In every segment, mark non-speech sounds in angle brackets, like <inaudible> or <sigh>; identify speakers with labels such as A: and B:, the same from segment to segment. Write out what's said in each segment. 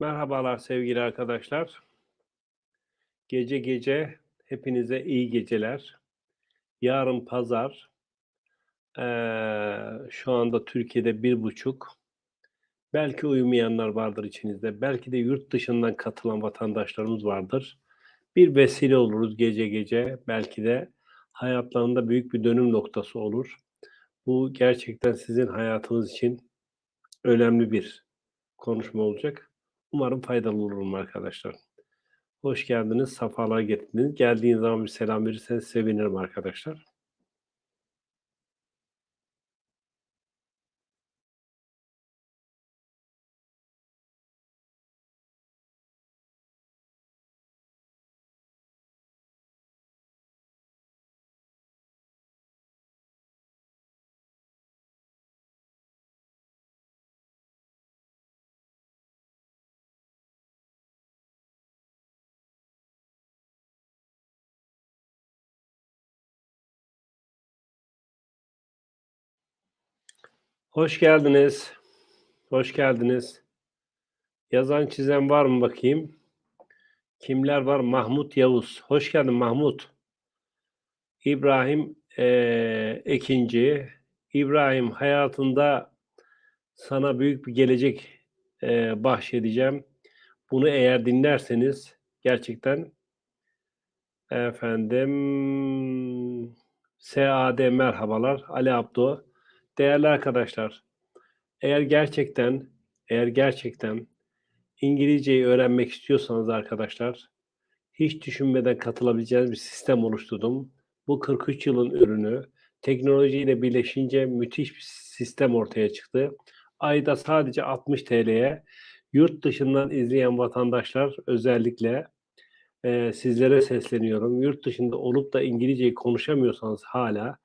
A: Merhabalar sevgili arkadaşlar. Gece gece hepinize iyi geceler. Yarın pazar. Eee, şu anda Türkiye'de bir buçuk. Belki uyumayanlar vardır içinizde. Belki de yurt dışından katılan vatandaşlarımız vardır. Bir vesile oluruz gece gece. Belki de hayatlarında büyük bir dönüm noktası olur. Bu gerçekten sizin hayatınız için önemli bir konuşma olacak. Umarım faydalı olurum arkadaşlar. Hoş geldiniz, sefalar getirdiniz. Geldiğiniz zaman bir selam verirseniz sevinirim arkadaşlar. Hoş geldiniz. Hoş geldiniz. Yazan çizen var mı bakayım? Kimler var? Mahmut Yavuz. Hoş geldin Mahmut. İbrahim eee Ekinci. İbrahim hayatında sana büyük bir gelecek eee bahşedeceğim. Bunu eğer dinlerseniz gerçekten efendim SAD merhabalar. Ali Abdo. Değerli arkadaşlar, eğer gerçekten eğer gerçekten İngilizceyi öğrenmek istiyorsanız arkadaşlar, hiç düşünmeden katılabileceğiniz bir sistem oluşturdum. Bu 43 yılın ürünü. Teknolojiyle birleşince müthiş bir sistem ortaya çıktı. Ayda sadece 60 TL'ye yurt dışından izleyen vatandaşlar özellikle e, sizlere sesleniyorum. Yurt dışında olup da İngilizceyi konuşamıyorsanız hala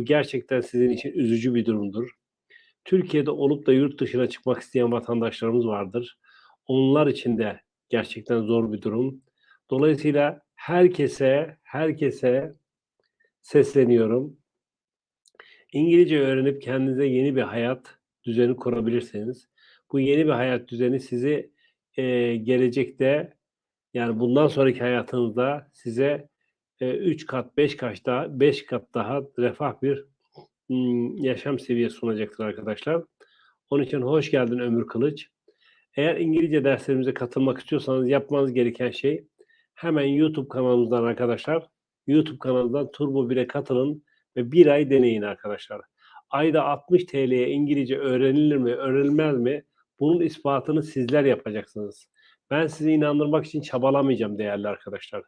A: bu gerçekten sizin için üzücü bir durumdur. Türkiye'de olup da yurt dışına çıkmak isteyen vatandaşlarımız vardır. Onlar için de gerçekten zor bir durum. Dolayısıyla herkese, herkese sesleniyorum. İngilizce öğrenip kendinize yeni bir hayat düzeni kurabilirseniz, bu yeni bir hayat düzeni sizi e, gelecekte yani bundan sonraki hayatınızda size 3 kat, 5 kat daha 5 kat daha refah bir yaşam seviyesi sunacaktır arkadaşlar. Onun için hoş geldin Ömür Kılıç. Eğer İngilizce derslerimize katılmak istiyorsanız yapmanız gereken şey hemen YouTube kanalımızdan arkadaşlar YouTube kanalından Turbo 1'e katılın ve bir ay deneyin arkadaşlar. Ayda 60 TL'ye İngilizce öğrenilir mi, öğrenilmez mi? Bunun ispatını sizler yapacaksınız. Ben sizi inandırmak için çabalamayacağım değerli arkadaşlar.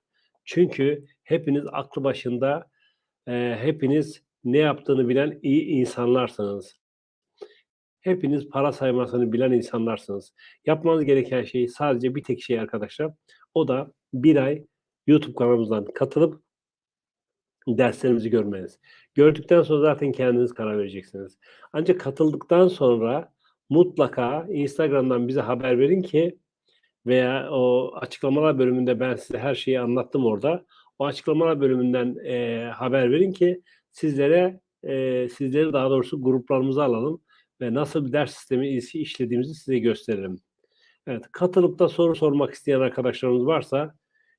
A: Çünkü hepiniz aklı başında, e, hepiniz ne yaptığını bilen iyi insanlarsınız. Hepiniz para saymasını bilen insanlarsınız. Yapmanız gereken şey sadece bir tek şey arkadaşlar. O da bir ay YouTube kanalımızdan katılıp derslerimizi görmeniz. Gördükten sonra zaten kendiniz karar vereceksiniz. Ancak katıldıktan sonra mutlaka Instagram'dan bize haber verin ki veya o açıklamalar bölümünde ben size her şeyi anlattım orada. O açıklamalar bölümünden e, haber verin ki sizlere e, sizleri daha doğrusu gruplarımıza alalım ve nasıl bir ders sistemi işlediğimizi size gösterelim. Evet, katılıp da soru sormak isteyen arkadaşlarımız varsa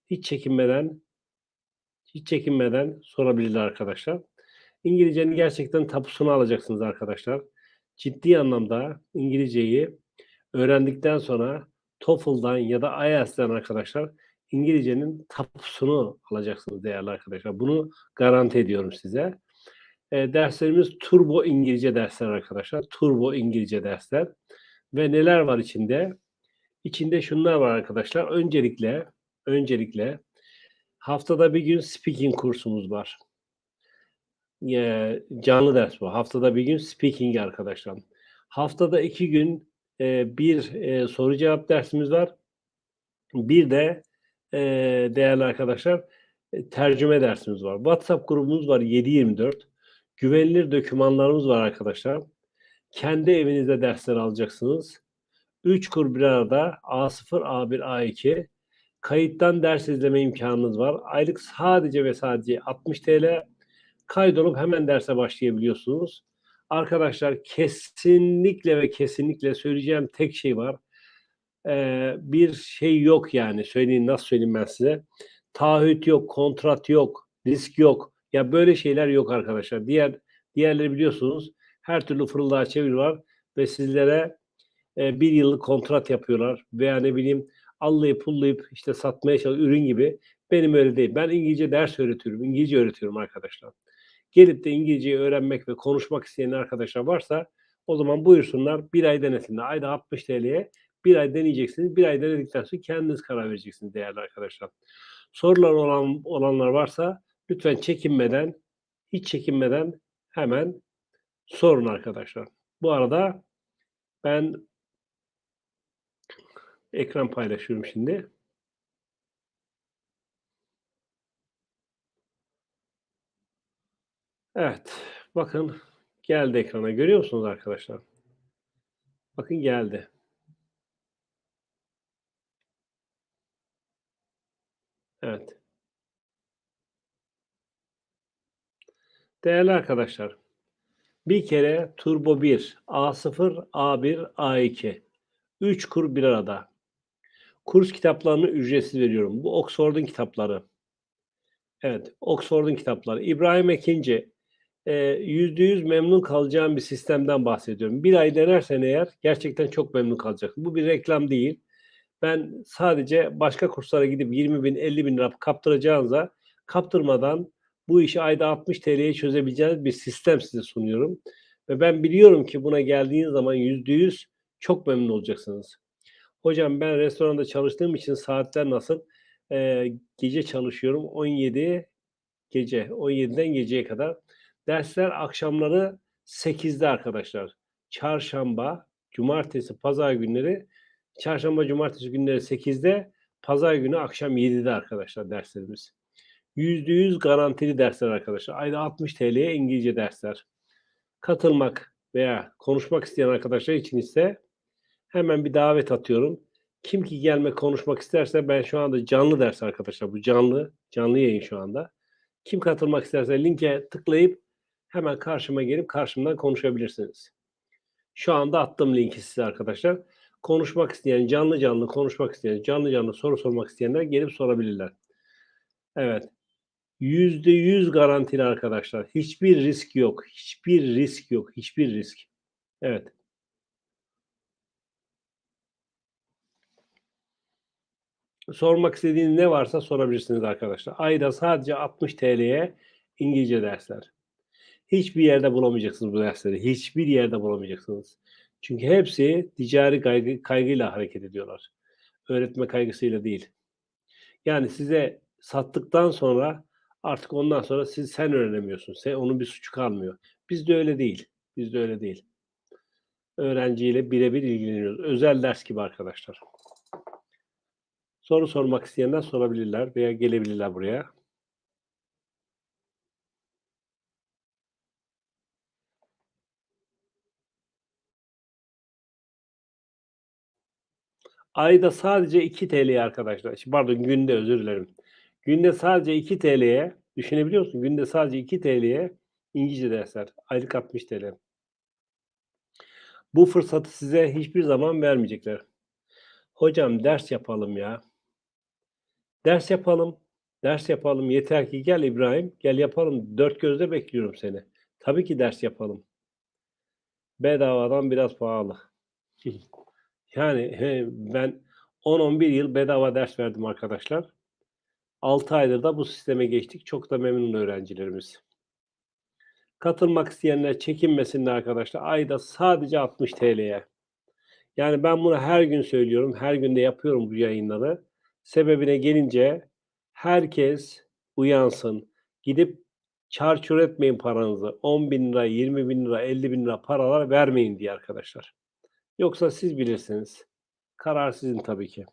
A: hiç çekinmeden hiç çekinmeden sorabilirler arkadaşlar. İngilizcenin gerçekten tapusunu alacaksınız arkadaşlar. Ciddi anlamda İngilizceyi öğrendikten sonra TOEFL'dan ya da IELTS'ten arkadaşlar İngilizcenin tapusunu alacaksınız değerli arkadaşlar. Bunu garanti ediyorum size. E, derslerimiz turbo İngilizce dersler arkadaşlar. Turbo İngilizce dersler. Ve neler var içinde? İçinde şunlar var arkadaşlar. Öncelikle öncelikle haftada bir gün speaking kursumuz var. E, canlı ders bu. Haftada bir gün speaking arkadaşlar. Haftada iki gün e, bir e, soru cevap dersimiz var. Bir de e, değerli arkadaşlar e, tercüme dersimiz var. WhatsApp grubumuz var 724. Güvenilir dokümanlarımız var arkadaşlar. Kendi evinizde dersler alacaksınız. 3 kur bir arada A0, A1, A2 kayıttan ders izleme imkanınız var. Aylık sadece ve sadece 60 TL. Kaydolup hemen derse başlayabiliyorsunuz. Arkadaşlar kesinlikle ve kesinlikle söyleyeceğim tek şey var. eee, bir şey yok yani. Söyleyeyim, nasıl söyleyeyim ben size? Taahhüt yok, kontrat yok, risk yok. Ya böyle şeyler yok arkadaşlar. Diğer diğerleri biliyorsunuz her türlü fırıldağı çeviriyorlar ve sizlere eee, 1 yıllık kontrat yapıyorlar veya ne bileyim allayıp pullayıp işte satmaya çalışıyor ürün gibi. Benim öyle değil. Ben İngilizce ders öğretiyorum. İngilizce öğretiyorum arkadaşlar. Gelip de İngilizceyi öğrenmek ve konuşmak isteyen arkadaşlar varsa o zaman buyursunlar. Bir ay denesinler. Ayda 60 TL'ye bir ay deneyeceksiniz. Bir ay denedikten sonra kendiniz karar vereceksiniz değerli arkadaşlar. Sorular olan olanlar varsa lütfen çekinmeden, hiç çekinmeden hemen sorun arkadaşlar. Bu arada ben ekran paylaşıyorum şimdi. Evet. Bakın geldi ekrana. Görüyor musunuz arkadaşlar? Bakın geldi. Evet. Değerli arkadaşlar, bir kere Turbo 1, A0, A1, A2. 3 kur bir arada. Kurs kitaplarını ücretsiz veriyorum. Bu Oxford'un kitapları. Evet, Oxford'un kitapları. İbrahim Ekinci, eee, %100 memnun kalacağım bir sistemden bahsediyorum. Bir ay denersen eğer gerçekten çok memnun kalacaksın. Bu bir reklam değil. Ben sadece başka kurslara gidip 20.000, 50.000 lira kaptıracağınıza kaptırmadan bu işi ayda 60 TL'ye çözebileceğiniz bir sistem size sunuyorum. Ve ben biliyorum ki buna geldiğiniz zaman %100 çok memnun olacaksınız. Hocam ben restoranda çalıştığım için saatler nasıl? Eee, gece çalışıyorum. 17 gece, 17'den geceye kadar. Dersler akşamları 8'de arkadaşlar. Çarşamba, cumartesi, pazar günleri çarşamba, cumartesi günleri 8'de, pazar günü akşam 7'de arkadaşlar derslerimiz. %100 garantili dersler arkadaşlar. Ayda 60 TL'ye İngilizce dersler. Katılmak veya konuşmak isteyen arkadaşlar için ise hemen bir davet atıyorum. Kim ki gelmek, konuşmak isterse ben şu anda canlı ders arkadaşlar. Bu canlı, canlı yayın şu anda. Kim katılmak isterse linke tıklayıp hemen karşıma gelip karşımdan konuşabilirsiniz. Şu anda attım linki size arkadaşlar. Konuşmak isteyen, canlı canlı konuşmak isteyen, canlı canlı soru sormak isteyenler gelip sorabilirler. Evet. %100 garantili arkadaşlar. Hiçbir risk yok. Hiçbir risk yok. Hiçbir risk. Evet. Sormak istediğiniz ne varsa sorabilirsiniz arkadaşlar. Ayda sadece 60 TL'ye İngilizce dersler. Hiçbir yerde bulamayacaksınız bu dersleri. Hiçbir yerde bulamayacaksınız. Çünkü hepsi ticari kaygı, kaygıyla hareket ediyorlar. Öğretme kaygısıyla değil. Yani size sattıktan sonra artık ondan sonra siz sen öğrenemiyorsun. Sen, onun bir suçu kalmıyor. Bizde öyle değil. Bizde öyle değil. Öğrenciyle birebir ilgileniyoruz. Özel ders gibi arkadaşlar. Soru sormak isteyenler sorabilirler veya gelebilirler buraya. Ayda sadece 2 TL'ye arkadaşlar. Pardon günde özür dilerim. Günde sadece 2 TL'ye düşünebiliyor musun? Günde sadece 2 TL'ye İngilizce dersler. Aylık 60 TL. Bu fırsatı size hiçbir zaman vermeyecekler. Hocam ders yapalım ya. Ders yapalım. Ders yapalım. Yeter ki gel İbrahim. Gel yapalım. Dört gözle bekliyorum seni. Tabii ki ders yapalım. Bedavadan biraz pahalı. <laughs> Yani ben 10-11 yıl bedava ders verdim arkadaşlar. 6 aydır da bu sisteme geçtik. Çok da memnun öğrencilerimiz. Katılmak isteyenler çekinmesinler arkadaşlar. Ayda sadece 60 TL'ye. Yani ben bunu her gün söylüyorum. Her gün de yapıyorum bu yayınları. Sebebine gelince herkes uyansın. Gidip çarçur etmeyin paranızı. 10 bin lira, 20 bin lira, 50 bin lira paralar vermeyin diye arkadaşlar. Yoksa siz bilirsiniz. Karar sizin tabii ki.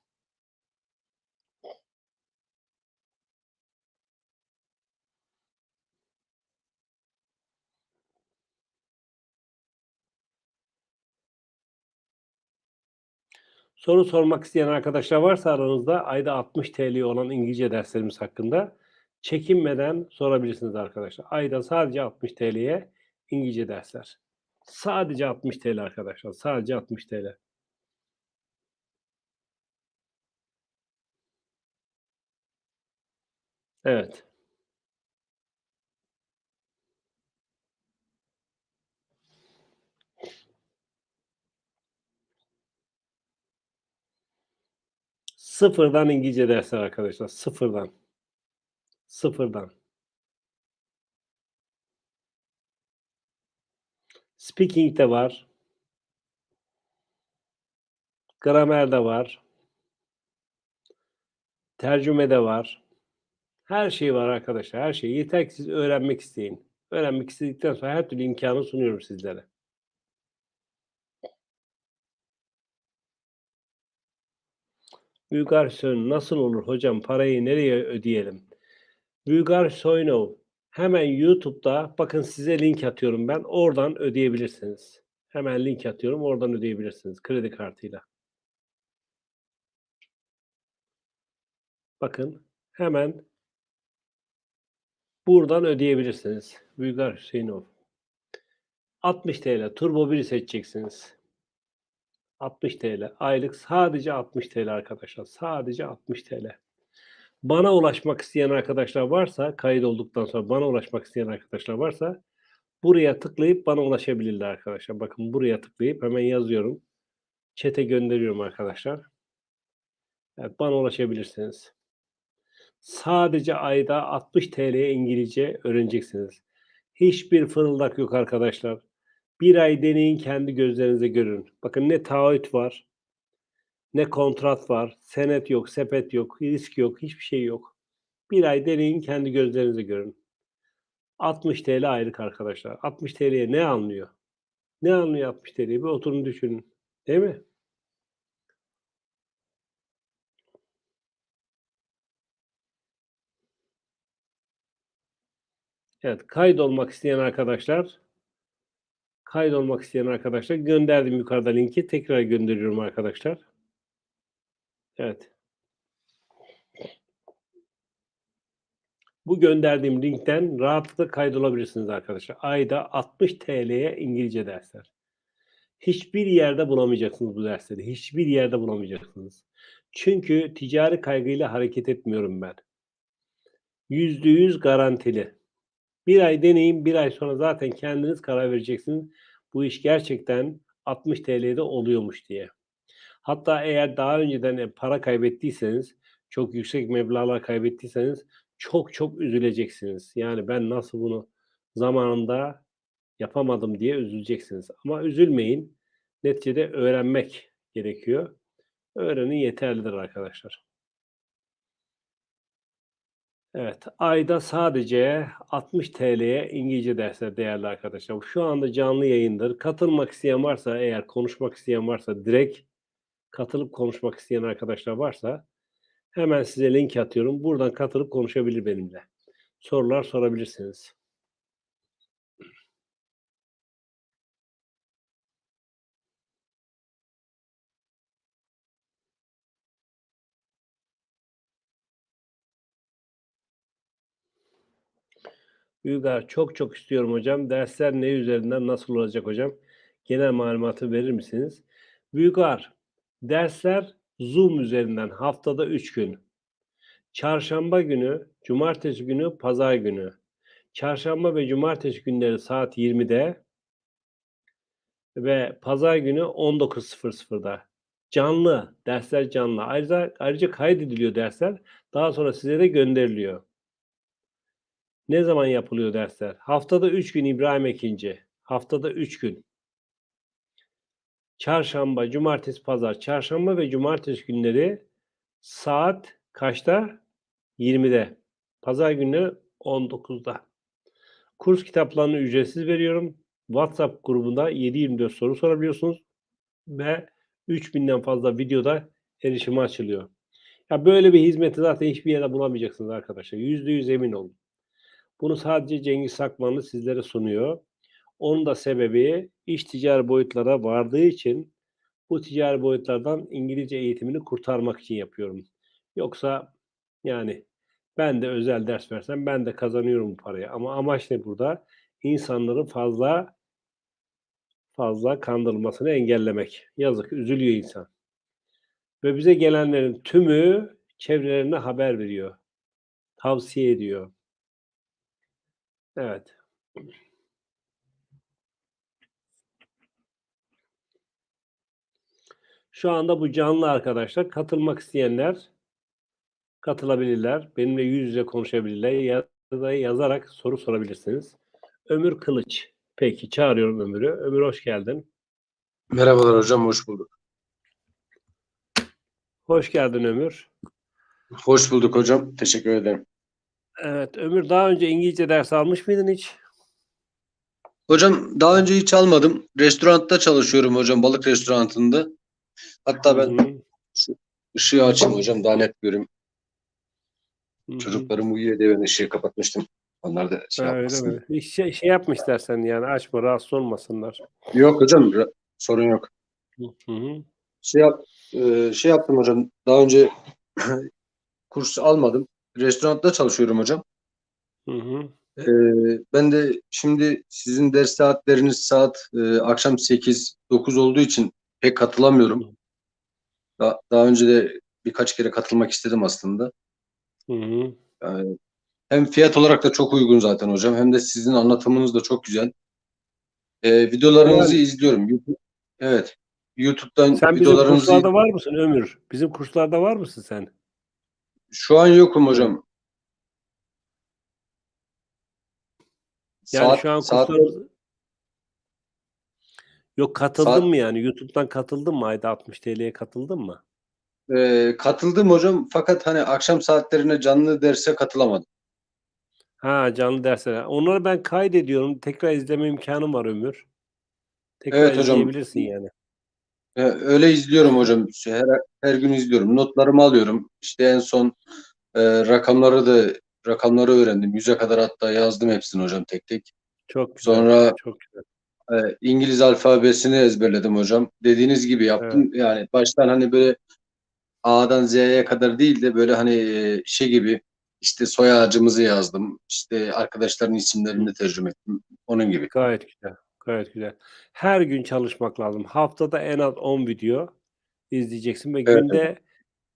A: Soru sormak isteyen arkadaşlar varsa aranızda ayda 60 TL olan İngilizce derslerimiz hakkında çekinmeden sorabilirsiniz arkadaşlar. Ayda sadece 60 TL'ye İngilizce dersler. Sadece 60 TL arkadaşlar. Sadece 60 TL. Evet. Sıfırdan İngilizce dersler arkadaşlar. Sıfırdan. Sıfırdan. Speaking de var. Gramer de var. Tercüme de var. Her şey var arkadaşlar. Her şey. Yeter ki siz öğrenmek isteyin. Öğrenmek istedikten sonra her türlü imkanı sunuyorum sizlere. Bulgar Soyun nasıl olur hocam? Parayı nereye ödeyelim? Bulgar Soyunov hemen YouTube'da bakın size link atıyorum ben. Oradan ödeyebilirsiniz. Hemen link atıyorum. Oradan ödeyebilirsiniz kredi kartıyla. Bakın hemen buradan ödeyebilirsiniz. Bulgar Hüseyinov. 60 TL Turbo 1'i seçeceksiniz. 60 TL. Aylık sadece 60 TL arkadaşlar. Sadece 60 TL. Bana ulaşmak isteyen arkadaşlar varsa, kayıt olduktan sonra bana ulaşmak isteyen arkadaşlar varsa buraya tıklayıp bana ulaşabilirler arkadaşlar. Bakın buraya tıklayıp hemen yazıyorum. Çete gönderiyorum arkadaşlar. Evet, bana ulaşabilirsiniz. Sadece ayda 60 TL'ye İngilizce öğreneceksiniz. Hiçbir fırıldak yok arkadaşlar. Bir ay deneyin kendi gözlerinize görün. Bakın ne taahhüt var, ne kontrat var, senet yok, sepet yok, risk yok, hiçbir şey yok. Bir ay deneyin kendi gözlerinize görün. 60 TL aylık arkadaşlar. 60 TL'ye ne anlıyor? Ne anlıyor 60 TL'ye? Bir oturun düşünün. Değil mi? Evet, kaydolmak isteyen arkadaşlar kaydolmak isteyen arkadaşlar gönderdim yukarıda linki. Tekrar gönderiyorum arkadaşlar. Evet. Bu gönderdiğim linkten rahatlıkla kaydolabilirsiniz arkadaşlar. Ayda 60 TL'ye İngilizce dersler. Hiçbir yerde bulamayacaksınız bu dersleri. Hiçbir yerde bulamayacaksınız. Çünkü ticari kaygıyla hareket etmiyorum ben. Yüzde yüz garantili. Bir ay deneyin, bir ay sonra zaten kendiniz karar vereceksiniz. Bu iş gerçekten 60 TL'de oluyormuş diye. Hatta eğer daha önceden e, para kaybettiyseniz, çok yüksek meblağlar kaybettiyseniz çok çok üzüleceksiniz. Yani ben nasıl bunu zamanında yapamadım diye üzüleceksiniz. Ama üzülmeyin. Neticede öğrenmek gerekiyor. Öğrenin yeterlidir arkadaşlar. Evet, ayda sadece 60 TL'ye İngilizce dersler değerli arkadaşlar. Şu anda canlı yayındır. Katılmak isteyen varsa, eğer konuşmak isteyen varsa direkt katılıp konuşmak isteyen arkadaşlar varsa hemen size link atıyorum. Buradan katılıp konuşabilir benimle. Sorular sorabilirsiniz. Uygar çok çok istiyorum hocam. Dersler ne üzerinden nasıl olacak hocam? Genel malumatı verir misiniz? Uygar dersler Zoom üzerinden haftada 3 gün. Çarşamba günü, cumartesi günü, pazar günü. Çarşamba ve cumartesi günleri saat 20'de ve pazar günü 19.00'da. Canlı, dersler canlı. Ayrıca, ayrıca kaydediliyor dersler. Daha sonra size de gönderiliyor. Ne zaman yapılıyor dersler? Haftada 3 gün İbrahim Ekinci. Haftada 3 gün. Çarşamba, cumartesi, pazar. Çarşamba ve cumartesi günleri saat kaçta? 20'de. Pazar günü 19'da. Kurs kitaplarını ücretsiz veriyorum. WhatsApp grubunda 7-24 soru sorabiliyorsunuz ve 3000'den fazla videoda erişime açılıyor. Ya böyle bir hizmeti zaten hiçbir yerde bulamayacaksınız arkadaşlar. %100 emin olun. Bunu sadece Cengiz Sakmanlı sizlere sunuyor. Onun da sebebi iş ticari boyutlara vardığı için bu ticari boyutlardan İngilizce eğitimini kurtarmak için yapıyorum. Yoksa yani ben de özel ders versem ben de kazanıyorum bu parayı. Ama amaç ne burada? İnsanların fazla fazla kandırılmasını engellemek. Yazık, üzülüyor insan. Ve bize gelenlerin tümü çevrelerine haber veriyor. Tavsiye ediyor. Evet. Şu anda bu canlı arkadaşlar. Katılmak isteyenler katılabilirler. Benimle yüz yüze konuşabilirler. Ya da yazarak soru sorabilirsiniz. Ömür Kılıç. Peki çağırıyorum Ömür'ü. Ömür hoş geldin.
B: Merhabalar hocam, hoş bulduk.
A: Hoş geldin Ömür.
B: Hoş bulduk hocam, teşekkür ederim.
A: Evet Ömür daha önce İngilizce ders almış mıydın hiç?
B: Hocam daha önce hiç almadım. Restoranda çalışıyorum hocam, balık restoranında. Hatta ben
A: hı,
B: ışığı açayım hocam, daha net göreyim.
A: hı hı.
B: Çocuklarım uyuyor diye ben ışığı kapatmıştım. Onlar da şey
A: Ha,
B: yapmasın.
A: Şey, şey yapma istersen yani açma rahatsız olmasınlar.
B: Yok hocam, ra- sorun yok. Şey, yap, e, şey yaptım hocam, daha önce <laughs> kurs almadım. Restoranda çalışıyorum hocam.
A: Hı hı.
B: E, ben de şimdi sizin ders saatleriniz saat e, akşam 8-9 olduğu için pek katılamıyorum. Daha, daha önce de birkaç kere katılmak istedim aslında.
A: Hı hı.
B: Yani hem fiyat olarak da çok uygun zaten hocam hem de sizin anlatımınız da çok güzel. Ee, videolarınızı
A: Yani-
B: izliyorum. YouTube- Evet. YouTube'dan
A: Sen bizim
B: videolarınızı
A: kurslarda var mısın Ömür? Bizim kurslarda var mısın sen?
B: şu an yokum hocam.
A: Yani
B: Saat,
A: şu an
B: saat,
A: kurslar... Yok katıldın
B: Saat-
A: mı yani? YouTube'dan katıldın mı? Ayda 60 TL'ye katıldın mı?
B: e, katıldım hocam fakat hani akşam saatlerine canlı derse katılamadım.
A: Ha canlı dersler. Onları ben kaydediyorum. Tekrar izleme imkanım var Ömür. Tekrar
B: Evet hocam.
A: izleyebilirsin yani.
B: E, öyle izliyorum hocam. Her, her gün izliyorum. Notlarımı alıyorum. İşte en son e, rakamları da rakamları öğrendim. Yüze kadar hatta yazdım hepsini hocam tek tek.
A: Çok güzel.
B: Sonra
A: çok güzel.
B: E, İngiliz alfabesini ezberledim hocam. Dediğiniz gibi yaptım. Yani baştan hani böyle A'dan Z'ye kadar değil de böyle hani e, şey gibi işte soy ağacımızı yazdım. İşte arkadaşların isimlerini tercüme ettim. Onun gibi.
A: Gayet güzel. Gayet güzel. Her gün çalışmak lazım. Haftada en az 10 video izleyeceksin ve
B: Evet,
A: günde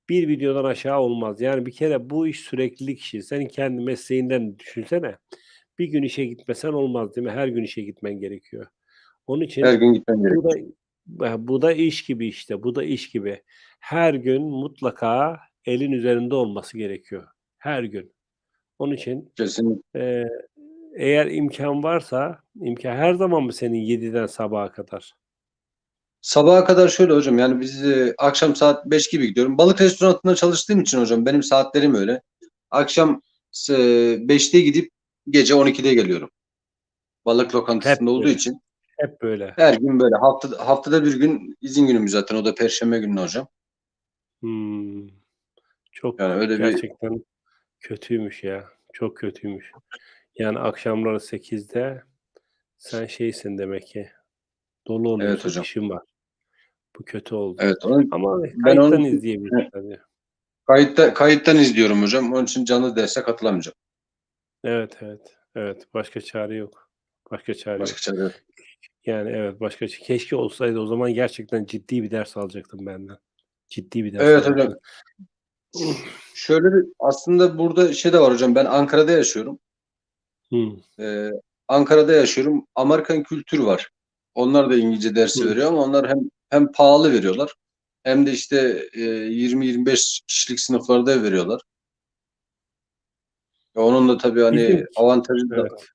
A: bir videodan aşağı olmaz. Yani bir kere bu iş süreklilik işi. Senin kendi mesleğinden düşünsene. Bir gün işe gitmesen olmaz değil mi? Her gün işe gitmen gerekiyor. Onun için
B: Her gün gitmem gerekiyor.
A: bu da bu da iş gibi işte. Bu da iş gibi. Her gün mutlaka elin üzerinde olması gerekiyor. Her gün. Onun için
B: Kesinlikle.
A: Eee, eğer imkan varsa, imkan her zaman mı senin 7'den sabaha kadar?
B: Sabaha kadar şöyle hocam yani biz e, akşam saat 5 gibi gidiyorum. Balık restoranında çalıştığım için hocam benim saatlerim öyle. Akşam e, 5'te gidip gece 12'de geliyorum. Balık lokantasında olduğu
A: böyle.
B: için
A: Hep böyle.
B: her gün böyle haftada haftada bir gün izin günüm zaten o da perşembe günü hocam.
A: Hımm. Çok
B: Yani öyle bir
A: gerçekten kötüymüş ya. Çok kötüymüş. Yani akşamları 8'de sen şeysin demek ki, dolu oluyorsun,
B: hocam.
A: işin var. Bu kötü oldu.
B: evet onun
A: Ama
B: Ben onu-
A: izleyebilirsin tabii.
B: kayıtta kayıttan izliyorum hocam. Onun için canlı derse katılamayacağım.
A: Evet, evet. Evet, başka çare yok. Başka çare yok.
B: Başka çare yok.
A: Yani evet, başka ç keşke olsaydı o zaman gerçekten ciddi bir ders alacaktın benden. Ciddi bir ders
B: Evet hocam.
A: alacaktın.
B: Şöyle bir aslında burada şey de var hocam. Ben Ankara'da yaşıyorum.
A: Hımm.
B: Ee, Ankara'da yaşıyorum. Amerikan kültür var. Onlar da İngilizce dersi
A: Hı.
B: veriyor ama onlar hem hem pahalı veriyorlar hem de işte e, 20-25 kişilik sınıflarda veriyorlar. E, Onun da tabii hani avantajı da
A: Evet.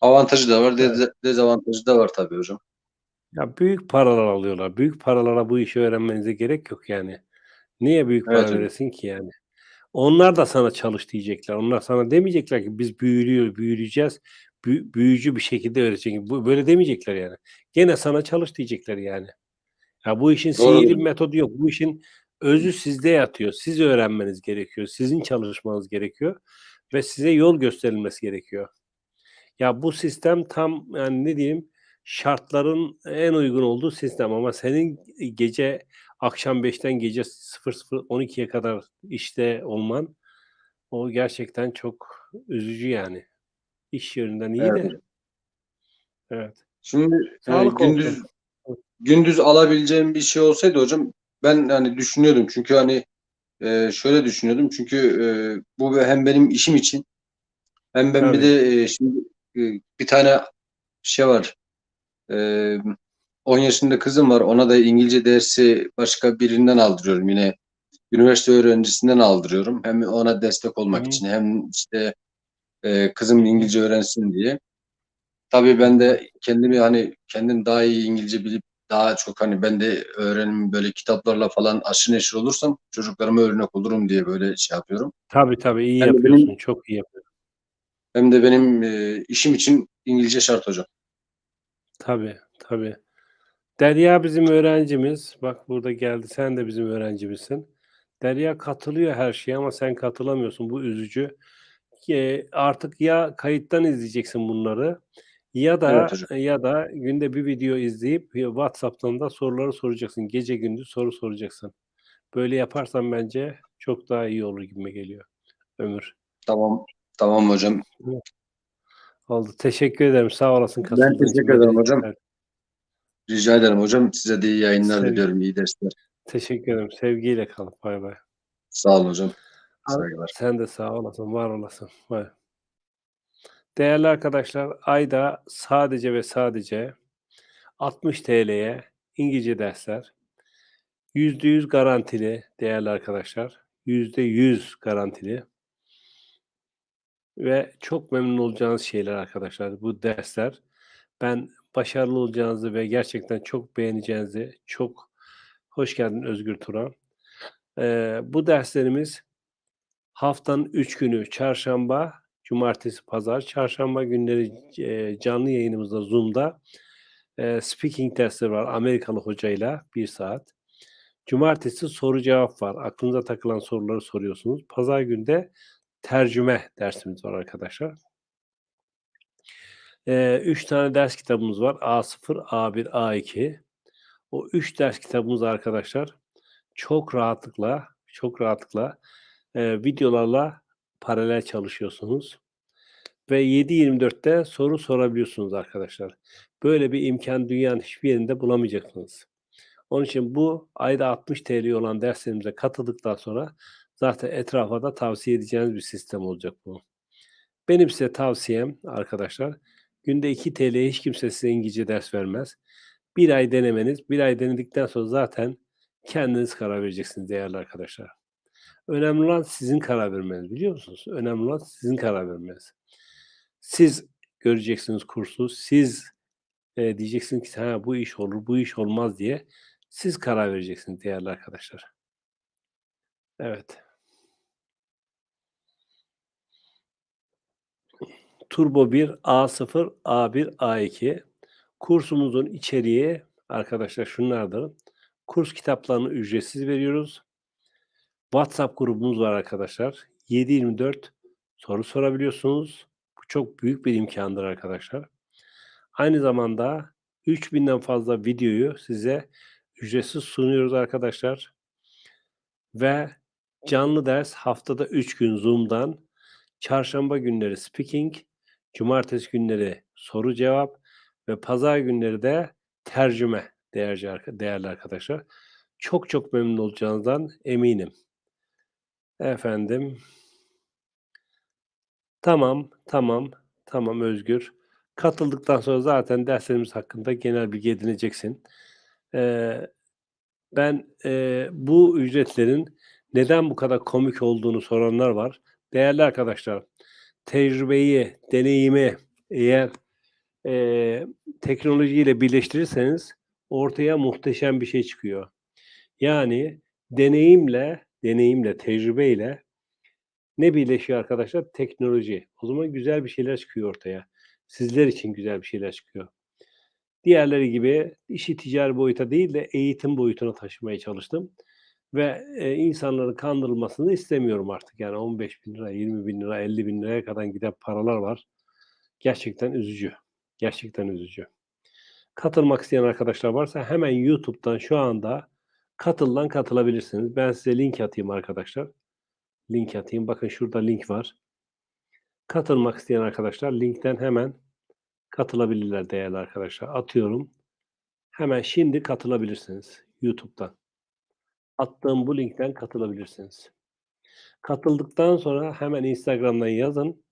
B: Avantajı da var,
A: Evet.
B: dez- dezavantajı da var tabii hocam.
A: Ya, büyük paralar alıyorlar. Büyük paralara bu işi öğrenmenize gerek yok yani. Niye büyük
B: Evet
A: para
B: hocam.
A: veresin ki yani? Onlar da sana çalış diyecekler. Onlar sana demeyecekler ki biz büyülüyor büyüleyeceğiz. Büyü büyücü bir şekilde öğretecek. Bu böyle demeyecekler yani. Gene sana çalış diyecekler yani. Ya, bu işin
B: Doğru
A: sihirli bir
B: hocam.
A: metodu yok. Bu işin özü sizde yatıyor. Siz öğrenmeniz gerekiyor. Sizin çalışmanız gerekiyor ve size yol gösterilmesi gerekiyor. Ya, bu sistem tam, yani, ne diyeyim, şartların en uygun olduğu sistem ama senin gece akşam 5'ten gece 00.00-12'ye kadar işte olman, o gerçekten çok üzücü yani. İş yönünden iyi
B: Evet
A: de. Evet.
B: Şimdi e,
A: Sağlık
B: gündüz
A: olsun.
B: gündüz alabileceğim bir şey olsaydı hocam ben hani düşünüyordum çünkü hani e, şöyle düşünüyordum. Çünkü e, bu hem benim işim için hem ben bir
A: Tabii.
B: de e, şimdi e, bir tane şey var. E, 10 yaşında kızım var. Ona da İngilizce dersi başka birinden aldırıyorum yine. Üniversite öğrencisinden aldırıyorum. Hem ona destek olmak
A: Hı.
B: için hem işte e, kızım İngilizce öğrensin diye. Tabii ben de kendimi hani kendim daha iyi İngilizce bilip daha çok hani ben de öğrenim böyle kitaplarla falan aşırı neşir olursam çocuklarıma örnek olurum diye böyle şey yapıyorum.
A: Tabii, tabii, iyi
B: de
A: yapıyorsun.
B: benim
A: Çok iyi yapıyorsun.
B: Hem de benim e, işim için İngilizce şart hocam.
A: Tabii, tabii. Derya bizim öğrencimiz. Bak burada geldi. Sen de bizim öğrencimizsin. Derya katılıyor her şeye ama sen katılamıyorsun. Bu üzücü. Eee, artık ya kayıttan izleyeceksin bunları ya
B: Evet
A: da
B: hocam.
A: ya da günde bir video izleyip WhatsApp'tan da soruları soracaksın. Gece gündüz soru soracaksın. Böyle yaparsan bence çok daha iyi olur gibime geliyor Ömür.
B: Tamam. Tamam hocam.
A: Oldu. Teşekkür ederim. Sağ olasın
B: Ben teşekkür ederim hocam. Rica ederim hocam. Size de iyi yayınlar
A: Sev
B: diliyorum. iyi dersler.
A: Teşekkür ederim. Sevgiyle kal. Bay bay.
B: Sağ olun hocam. Saygılar.
A: sen de sağ olasın, var olasın. Bay. Değerli arkadaşlar, ayda sadece ve sadece 60 TL'ye İngilizce dersler. %100 garantili değerli arkadaşlar. %100 garantili. Ve çok memnun olacağınız şeyler arkadaşlar bu dersler. Ben başarılı olacağınızı ve gerçekten çok beğeneceğinizi çok hoş geldin Özgür Turan. Eee, bu derslerimiz haftanın 3 günü çarşamba, cumartesi, pazar. Çarşamba günleri eee, canlı yayınımızda Zoom'da eee, speaking dersleri var Amerikalı hocayla 1 saat. Cumartesi soru cevap var. Aklınıza takılan soruları soruyorsunuz. Pazar günü de tercüme dersimiz var arkadaşlar. Eee, 3 tane ders kitabımız var. A0, A1, A2. O 3 ders kitabımız arkadaşlar çok rahatlıkla, çok rahatlıkla eee, videolarla paralel çalışıyorsunuz ve 7/24'te soru sorabiliyorsunuz arkadaşlar. Böyle bir imkân dünyanın hiçbir yerinde bulamayacaksınız. Onun için bu ayda 60 TL olan derslerimize katıldıktan sonra zaten etrafa da tavsiye edeceğiniz bir sistem olacak bu. Benim size tavsiyem arkadaşlar, günde 2 TL'ye hiç kimse size İngilizce ders vermez. 1 ay denemeniz, 1 ay denedikten sonra zaten kendiniz karar vereceksiniz değerli arkadaşlar. Önemli olan sizin karar vermeniz, biliyor musunuz? Önemli olan sizin karar vermeniz. Siz göreceksiniz kursu, siz, eee, diyeceksiniz ki "Ha, bu iş olur, bu iş olmaz." diye siz karar vereceksiniz değerli arkadaşlar. Evet. Turbo 1, A0, A1, A2. Kursumuzun içeriği arkadaşlar şunlardır. Kurs kitaplarını ücretsiz veriyoruz. WhatsApp grubumuz var arkadaşlar. 7/24 soru sorabiliyorsunuz. Bu çok büyük bir imkândır arkadaşlar. Aynı zamanda 3000'den fazla videoyu size ücretsiz sunuyoruz arkadaşlar. Ve canlı ders haftada 3 gün Zoom'dan, çarşamba günleri speaking, cumartesi günleri soru cevap ve pazar günleri de tercüme değerli arkadaşlar. Çok çok memnun olacağınızdan eminim. Efendim Tamam, tamam, tamam Özgür. Katıldıktan sonra zaten derslerimiz hakkında genel bilgi edineceksin. Eee, ben, eee, bu ücretlerin neden bu kadar komik olduğunu soranlar var. Değerli arkadaşlar, tecrübeyi, deneyimi eğer, eee, teknolojiyle birleştirirseniz ortaya muhteşem bir şey çıkıyor. Yani deneyimle, deneyimle, tecrübeyle ne birleşiyor arkadaşlar? Teknoloji. O zaman güzel bir şeyler çıkıyor ortaya. Sizler için güzel bir şeyler çıkıyor. Diğerleri gibi işi ticari boyuta değil de eğitim boyutuna taşımaya çalıştım ve, eee, insanların kandırılmasını istemiyorum artık. Yani ₺15.000, €20.000, €50.000'ya kadar giden paralar var. Gerçekten üzücü. Gerçekten üzücü. Katılmak isteyen arkadaşlar varsa hemen YouTube'dan şu anda katıldan katılabilirsiniz. Ben size link atayım arkadaşlar. Link atayım. Bakın şurada link var. Katılmak isteyen arkadaşlar linkten hemen katılabilirler değerli arkadaşlar. Atıyorum. Hemen şimdi katılabilirsiniz YouTube'dan. Attığım bu linkten katılabilirsiniz. Katıldıktan sonra hemen Instagram'dan yazın.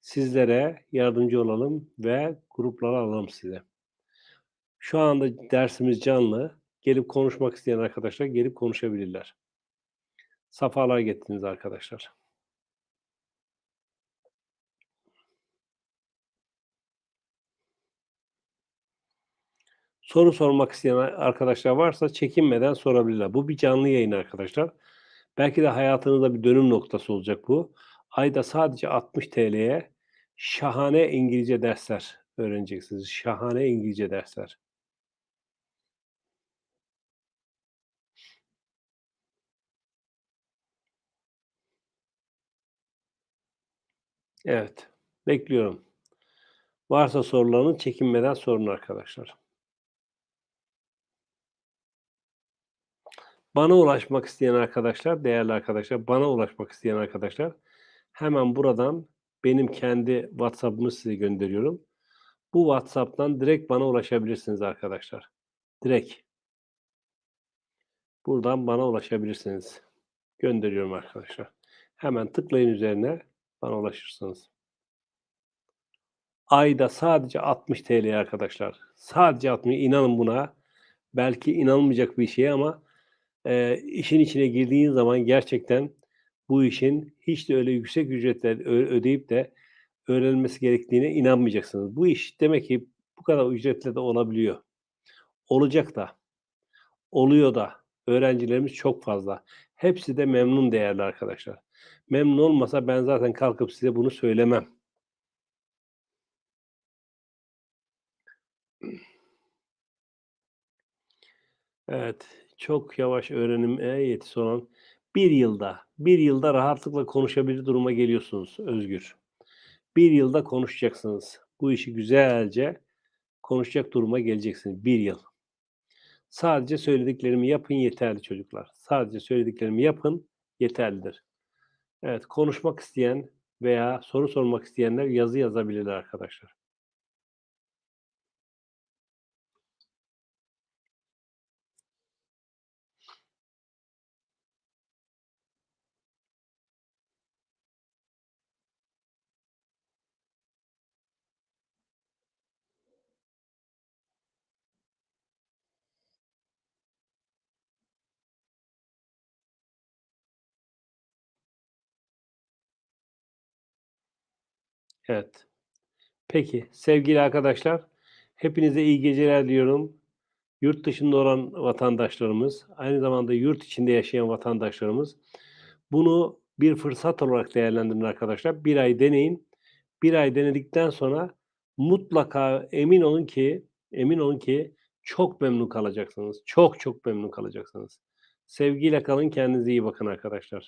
A: Sizlere yardımcı olalım ve gruplara alalım sizi. Şu anda dersimiz canlı. Gelip konuşmak isteyen arkadaşlar gelip konuşabilirler. Safalar getirdiniz arkadaşlar. Soru sormak isteyen arkadaşlar varsa çekinmeden sorabilirler. Bu bir canlı yayın arkadaşlar. Belki de hayatınızda bir dönüm noktası olacak bu. Ayda sadece 60 TL'ye şahane İngilizce dersler öğreneceksiniz. Şahane İngilizce dersler. Evet. Bekliyorum. Varsa sorularını çekinmeden sorun arkadaşlar. Bana ulaşmak isteyen arkadaşlar, değerli arkadaşlar, bana ulaşmak isteyen arkadaşlar hemen buradan benim kendi WhatsApp'ımı size gönderiyorum. Bu WhatsApp'tan direkt bana ulaşabilirsiniz arkadaşlar. Direkt. Buradan bana ulaşabilirsiniz. Gönderiyorum arkadaşlar. Hemen tıklayın üzerine bana ulaşırsınız. Ayda sadece 60 TL arkadaşlar. Sadece 60. İnanın buna. Belki inanılmayacak bir şey ama e, işin içine girdiğin zaman gerçekten bu işin hiç de öyle yüksek ücretler ödeyip de öğrenilmesi gerektiğine inanmayacaksınız. Bu iş demek ki bu kadar ücretle de olabiliyor. Olacak da. Oluyor da. Öğrencilerimiz çok fazla. Hepsi de memnun değerli arkadaşlar. Memnun olmasa ben zaten kalkıp size bunu söylemem. Evet, çok yavaş öğrenime yetisi olan bir yılda, bir yılda rahatlıkla konuşabilir duruma geliyorsunuz Özgür. Bir yılda konuşacaksınız. Bu işi güzelce konuşacak duruma geleceksiniz. Bir yıl. Sadece söylediklerimi yapın yeterli çocuklar. Sadece söylediklerimi yapın yeterlidir. Evet, konuşmak isteyen veya soru sormak isteyenler yazı yazabilirler arkadaşlar. Evet. Peki sevgili arkadaşlar, hepinize iyi geceler diyorum. Yurt dışında olan vatandaşlarımız, aynı zamanda yurt içinde yaşayan vatandaşlarımız bunu bir fırsat olarak değerlendirin arkadaşlar. Bir ay deneyin. Bir ay denedikten sonra mutlaka emin olun ki emin olun ki çok memnun kalacaksınız. Çok çok memnun kalacaksınız. Sevgiyle kalın. Kendinize iyi bakın arkadaşlar.